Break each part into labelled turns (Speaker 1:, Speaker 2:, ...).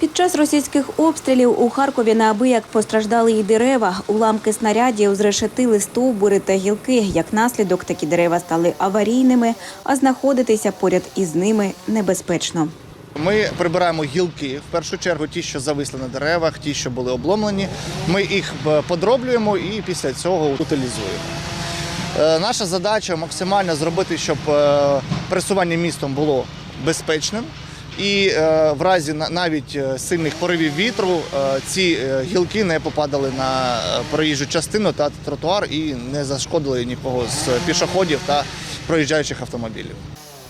Speaker 1: Під час російських обстрілів у Харкові неабияк постраждали і дерева. Уламки снарядів зрешетили стовбури та гілки. Як наслідок, такі дерева стали аварійними, а знаходитися поряд із ними небезпечно.
Speaker 2: Ми прибираємо гілки, в першу чергу ті, що зависли на деревах, ті, що були обломлені. Ми їх е, подроблюємо і після цього утилізуємо. Е, Наша задача максимально зробити, щоб е, пересування містом було безпечним. І е, в разі на- навіть е, сильних поривів вітру е, ці гілки не попадали на проїжджу частину та тротуар і не зашкодили нікого з пішоходів та проїжджаючих автомобілів.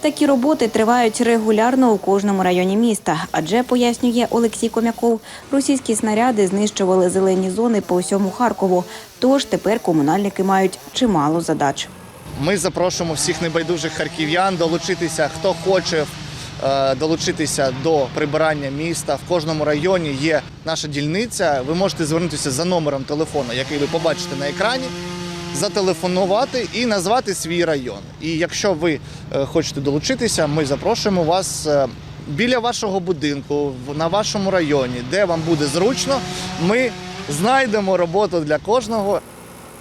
Speaker 1: Такі роботи тривають регулярно у кожному районі міста, адже пояснює Олексій Комяков, російські снаряди знищували зелені зони по всьому Харкову. Тож тепер комунальники мають чимало задач.
Speaker 2: Ми запрошуємо всіх небайдужих харків'ян долучитися, хто хоче долучитися до прибирання міста. В кожному районі є наша дільниця. Ви можете звернутися за номером телефону, який ви побачите на екрані, зателефонувати і назвати свій район. І якщо ви е, хочете долучитися, ми запрошуємо вас. е, Біля вашого будинку, на вашому районі, де вам буде зручно, ми знайдемо роботу для кожного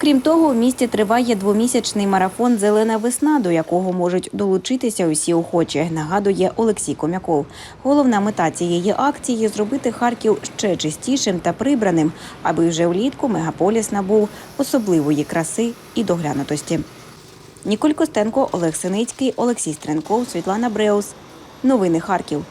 Speaker 1: Крім того, в місті триває двомісячний марафон Зелена весна, до якого можуть долучитися усі охочі, нагадує Олексій Комяков. Головна мета цієї акції зробити Харків ще чистішим та прибраним, аби вже влітку мегаполіс набув особливої краси і доглянутості. Ніколь Костенко, Олег Синицький, Олексій Стренков, Світлана Бреус. Новини Харків.